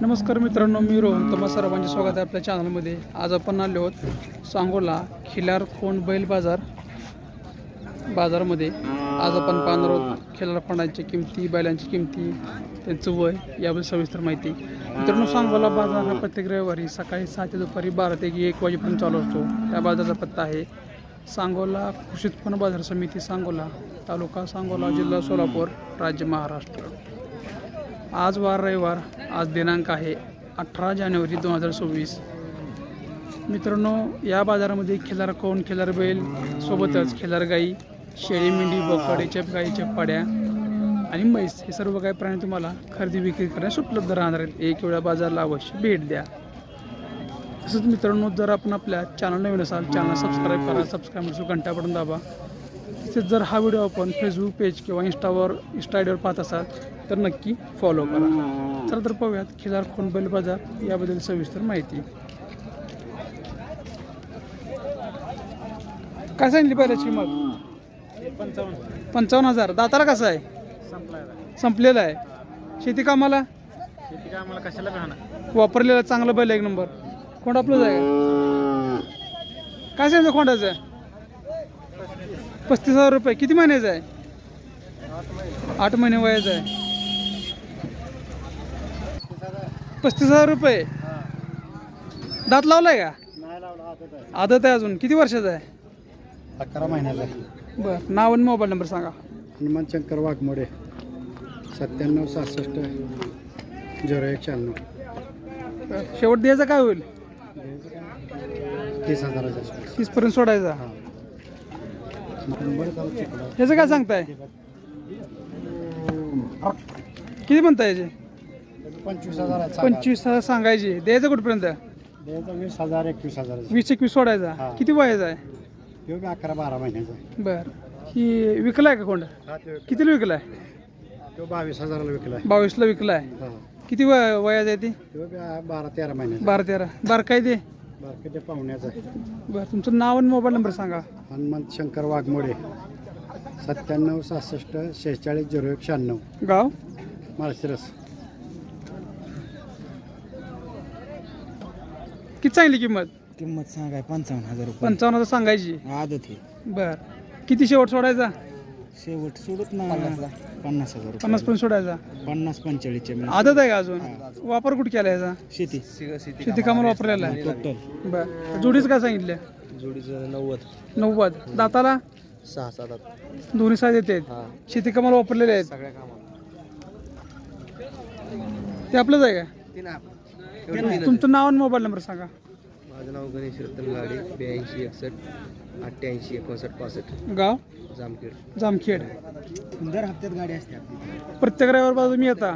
नमस्कार मित्रांनो मी रोहन. तुम्हा सर्वांचे स्वागत आहे आपल्या चॅनलमध्ये आज आपण आलो आहोत सांगोला खिलार खोंड बैल बाजार बाजारामध्ये. आज आपण पाहणार आहोत खिलार खोंडांची किमती बैलांची किमती त्यांचं वय याबद्दल सविस्तर माहिती. मित्रांनो सांगोला बाजार हा प्रत्येक रविवारी सकाळी सहा ते दुपारी बारा ते एक वाजेपर्यंत चालू असतो. त्या बाजाराचा पत्ता आहे सांगोला कृषी उत्पन्न बाजार समिती सांगोला तालुका सांगोला जिल्हा सोलापूर राज्य महाराष्ट्र. आज वार रविवार आज दिनांक आहे अठरा जानेवारी दोन हजार सव्वीस. मित्रांनो या बाजारामध्ये खिलार कोण खिलार बैल सोबतच खिलार गाई शेळी मेंढी बोकड चप गाईच्या पाड्या आणि म्हैस हे सर्व काही प्राणी तुम्हाला खरेदी विक्री करण्यास उपलब्ध राहणार आहेत. एक वेळा बाजारला अवश्य भेट द्या. तसंच मित्रांनो जर आपण आपल्या चॅनल नवीन असाल चॅनल सबस्क्राईब करा सबस्क्राईब घंटा पडून दाबा. तसेच जर हा व्हिडिओ आपण फेसबुक पेज किंवा इंस्टावर इंस्टा आयडीवर पाहत असाल तर नक्की फॉलो करा. चला तर पाहूयात खिलार खोन बैल बाजार याबद्दल सविस्तर माहिती. काय सांगितली पहिल्याची किंमत? पंचावन्न पंचावन्न हजार. दाताला कसा आहे? संपलेला संपलेलं आहे. शेती कामाला? शेती काय कशाला वापरलेलं चांगलं बैल एक नंबर. कोण आपलंच आहे. काय सांगितलं खोंडाचं? पस्तीस हजार रुपये. किती महिन्याचं आहे? आठ महिने वयाचं आहे. पस्तीस हजार रुपये. दात लावलाय का? आदत आहे अजून. किती वर्षाचं आहे? अकरा महिन्याचा आहे. बरं. नाव आणि मोबाईल नंबर सांगा. हनुमान शंकर वाघमोडे. सत्त्याण्णव सहासष्ट झिरो एक शहाण्णव. शेवट द्यायचा काय होईल? तीस आसपास तीसपर्यंत सोडायचा. ह्याचं काय सांगताय? किती म्हणताय याचे? पंचवीस हजार आहे पंचवीस हजार सांगायचे. द्यायचं कुठपर्यंत? द्यायचं वीस हजार एकवीस हजार. वीस एकवीस सोडायचा. हा. किती वयाचा आहे? तो बी अकरा बारा महिन्याचा आहे. बर. ही विकलाय का कोंड? हा तो कितीला विकलाय? तो बावीस हजाराला विकलाय. बावीसला विकलाय. हा. किती वय वयाचं आहे ती? तो बी बारा तेरा महिन्याचा बारा तेरा. बारा काय ते? बारके ते पाहुण्याचा आहे बरं तुमचं नाव आणि मोबाईल नंबर सांगा. हनुमंत शंकर वाघमोडे सत्त्याण्णव सहासष्ट शेहेचाळीस झिरो एक शहाण्णव. गाव? माळशिरस. किती सांगली किंमत? किंमत सांगाय पंचावन्न हजार पंचावन्न हजार सांगायची. आदत आहे. बर. किती शेवट सोडायचा? शेवट सोडत ना पन्नास हजार रुपये. पन्नास पण सोडायचा? पन्नास पंचेचाळीसचे. आदत आहे का अजून? वापर कुठे केला याचा? शेती. शेती कामाला वापरलेला आहे. टोटल बर. जोडीच काय सांगितलं? जोडीचं नव्वद. नव्वद. दाताला? सहा सात दोन्ही साईज येते. शेती कामाला वापरलेले आहेत. सगळ्या कामाला. ते आपलंच आहे का? तुमचं नाव आणि मोबाईल नंबर सांगा. माझं नाव गणेश रतन गाडे ब्याऐंशी एकसष्ट. अठ्ठ्याऐंशी एकोणसाठ पासष्ट. गाव? जामखेड. जामखेड. दर हप्त्यात गाडी असते आपली. प्रत्येक रविवार बाजू तुम्ही येता.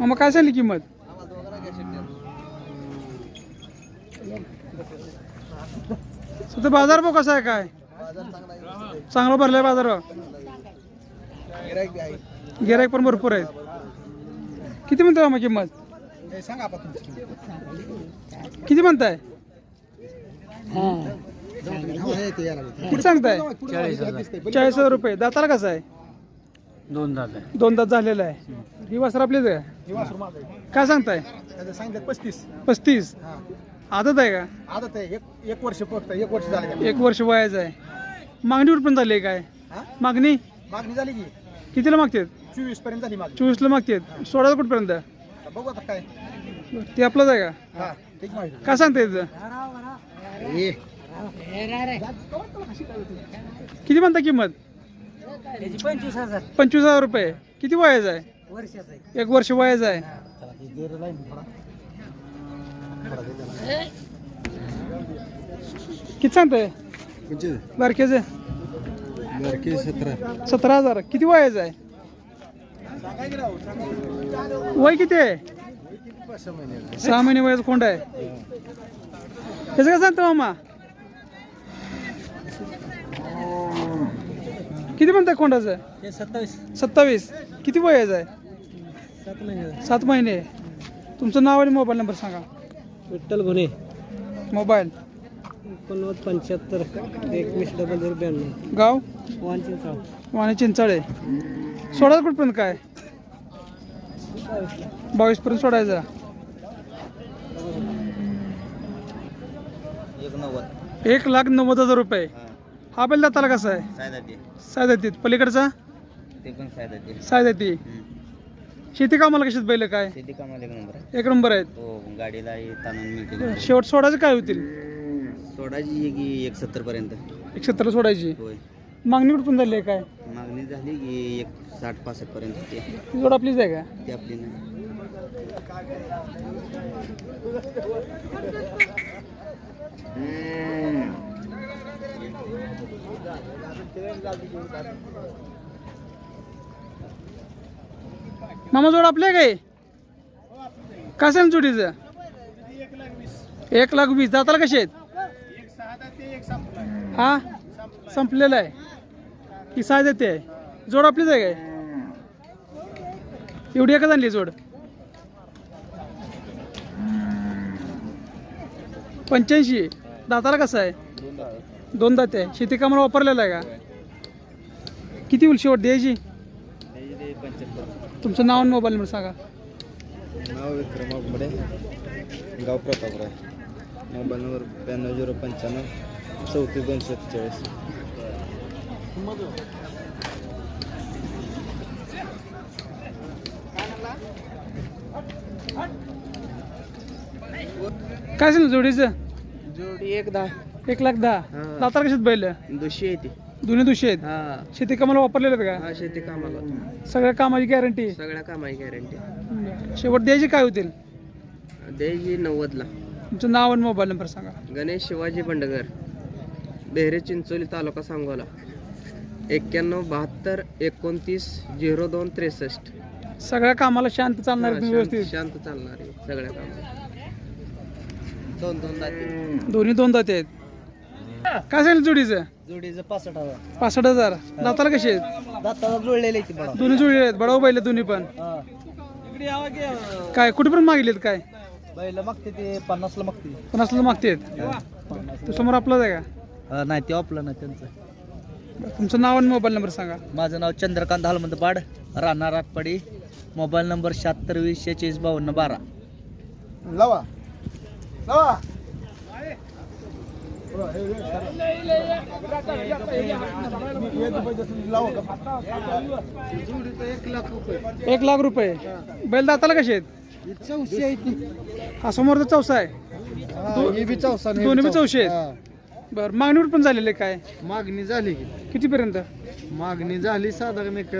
मग काय सांगली किंमत? सध्या बाजार भाव कसा आहे काय? चांगला भरलाय बाजार भाव? गिराईक पण भरपूर आहेत. किती म्हणताय मग किंमत? सांगा आपण तुमची किती म्हणताय? किती सांगताय? चाळीस हजार. चाळीस हजार रुपये. दाताला कसं आहे? दोन दादा दोन दात झालेला आहे. ही वासर आपलीच आहे काय सांगताय? सांगितलं पस्तीस. पस्तीस. आदत आहे का? आता ते एक एक वर्ष फक्त एक वर्ष झालं एक वर्ष वयाचं आहे. मागणीवर पण झाली आहे काय? हा? मागणी? मागणी झाली की. कितीला मागतात? चोवीसपर्यंत झाली मागणी. चोवीसला मागतात. सोळा कुठपर्यंत? बघू आता काय. ते आपलंच आहे का? हा ठीक माहिती काय सांगता किती म्हणता किंमत? पंचवीस हजार. पंचवीस हजार रुपये. किती वयाचं आहे? वर्षाचा एक वर्ष वयाचं आहे. किती सांगताय? बारकेचे सतरा. सतरा हजार. किती वयाचं आहे? वय किती आहे? सहा महिने वयाचं कोंड आहे. त्याचं काय सांगतो मामा? किती म्हणताय कोंडाचं हे सत्तावीस. सत्तावीस. किती वयाचं आहे? सात महिने. सात महिने. तुमचं नाव आणि मोबाईल नंबर सांगा. विठ्ठल गुन्हे मोबाईल. एकोणनव्वद पंच्याहत्तर एकवीस डबल झिरो ब्याण्णव. गाव? वांचिंचाळ वाणी चिंचाळे. कुठपर्यंत काय? बावीस पर्यंत सोडायचा एक नव्वद एक लाख नव्वद हजार रुपये. हा. बैल दाताला कसा आहे? सायदा ते सायदातीत. पलीकडचा? ते पण सायदा ते सायदाती शेती कामाला कशात बैल काय? शेती कामाला एक नंबर आहे. एक नंबर आहेत. तो गाडीला ताणून मिळते शेवट सोडायचं काय होतील? सोडायची आहे की एक सत्तर पर्यंत एक सत्तरला सोडायची? होय. मागणी कुठून झाली आहे काय? मागणी झाली की एक साठ पासष्ट पर्यंत ते ती जोड आपलीच आहे का? ते आपली नाही. मामा जोड आपले काय? कसं आहे जोडीचं? एक लाख वीस. जाताला कसे आहेत? हा? संपलेला आहे. की साज येते. आहे जोड आपलीच आहे काय? एवढी एकच आणली जोड. पंच्याऐंशी. दाताला कसं आहे? दोन दाते आहे. शेती कामाला वापरलेला आहे का? किती होईल शेवट द्यायची? तुमचं नाव आणि मोबाईल नंबर सांगा. नाव विक्रम गाव प्रतापराव. मोबाईल नंबर ब्याण्णव झिरो पंच्याण्णव. चौतीस दोनशे सत्तेचाळीस काय सांग जोडीचं? जोडी एक दहा. एक लाख दहा. दाताला कशात बैल? दोषी आहे ती. दोन्ही दुशे आहेत? हा. शेती कामाला वापरलेले आहेत हा शेती कामाला. का सगळ्या कामाची गॅरंटी सगळ्या कामाची गॅरंटी शेवट द्यायची काय होतील? द्यायची नव्वदला. तुमचं नाव आणि मोबाईल नंबर सांगा. गणेश शिवाजी बंडगर बेहरे चिंचोली तालुका सांगोला. एक्क्याण्णव बहात्तर एकोणतीस झिरो दोन त्रेसष्ट. सगळ्या कामाला शांत चालणार हा, तुम्ही शांत- व्यवस्थित? शांत चालणार आहे सगळ्या कामाला. दोन दोन दाते. दोन्ही दोन दाते आहेत. काय सांगितलं जोडीचं? जोडीचं पासष्ट हजार. पासष्ट हजार. दाताला कसे आहेत? दाताला जुळलेले की बघा. दोन्ही जोडी आहेत. बडाव बैल दोन्ही पण. काय कुठेपर्यंत मागलेत काय? बैल मागते ते पन्नासला मागते. पन्नासला मागतेत तो समोर आपलाच आहे का? नाही ते आपलं नाही त्यांचं. तुमचं नाव आणि मोबाईल नंबर सांगा. माझं नाव चंद्रकांत हलमंत पाड राहणार आटपाडी मोबाईल नंबर शहात्तर वीस शेहेचाळीस बावन्न बारा. लावा. लावा. एक लाख रुपये. बैल दाताला कसे आहेत? चौशी आहे ती. हा समोरचा चौसा आहे. हे बी चौसा आणि हे दोन्ही बी चौसा. चौशे आहेत. हा. बरं मागणीवर पण झालेले काय? मागणी झाली. की कितीपर्यंत? मागणी झाली साधारण एक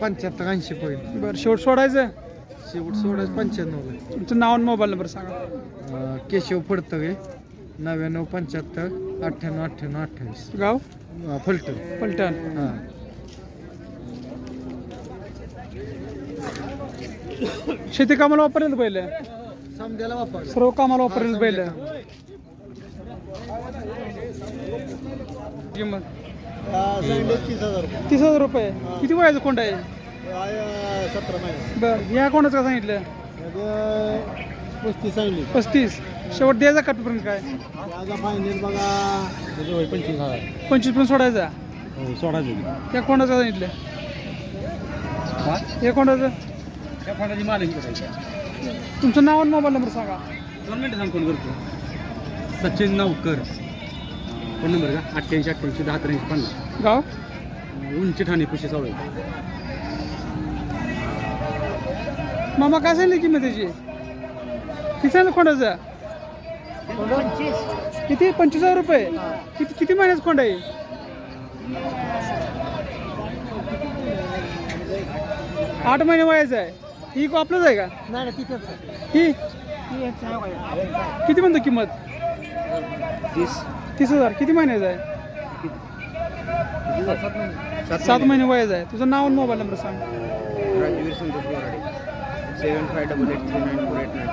पंच्याहत्तर ऐंशी पर्यंत बरं शेवट सोडायचं? शेवट सोडायचं पंच्याण्णवला. तुमचं नाव आणि मोबाईल नंबर सांगा. अं, केशव फडतगे नव्याण्णव पंच्याहत्तर अठ्ठ्याण्णव अठ्ठ्याण्णव अठ्ठावीस. गाव? अं, फलटण. पलटण हां. शेती कामाला वापरेल बैल समजायला वापर सर्व कामाला वापरेल. बैल किंमत? तीस हजार तीस हजार रुपये. किती वयाचं कोंड आहे? सतरा महिने. बरं या कोणाचं का सांगितलं? पस्तीस सांगली पस्तीस. शेवट द्यायचा कटपर्यंत काय? माझा फायनल बघा. पंचवीस हजार. पंचवीस पण सोडायचा? हो सोडायचं या कोणाचं सांगितलं? या कोणाचं त्या मालिक तुमचं नाव आणि मोबाईल नंबर सांगा. दोन मिनिटं सांग फोन करतो. सचिन नवकर. फोन नंबर का? अठ्ठ्याऐंशी अठ्ठ्याऐंशी दहा त्र्याऐंशी पन्नास गाव? उंची ठाणे पुशे सावळे मामा काय सांगितलं किंमत त्याची किती सांगितलं खोंडाचं किती? पंचवीस हजार रुपये. किती किती महिन्याचं खोंड आहे? आठ महिने वयाचं आहे. ही को आपलंच आहे का? नाही ही? किती म्हणतो किंमत? तीस तीस हजार. किती महिन्याचं आहे सात महिने. वयाचं आहे तुझं नाव आणि मोबाईल नंबर सांग. Rajveer Santosh Borade. Seven five double eight three nine four eight nine.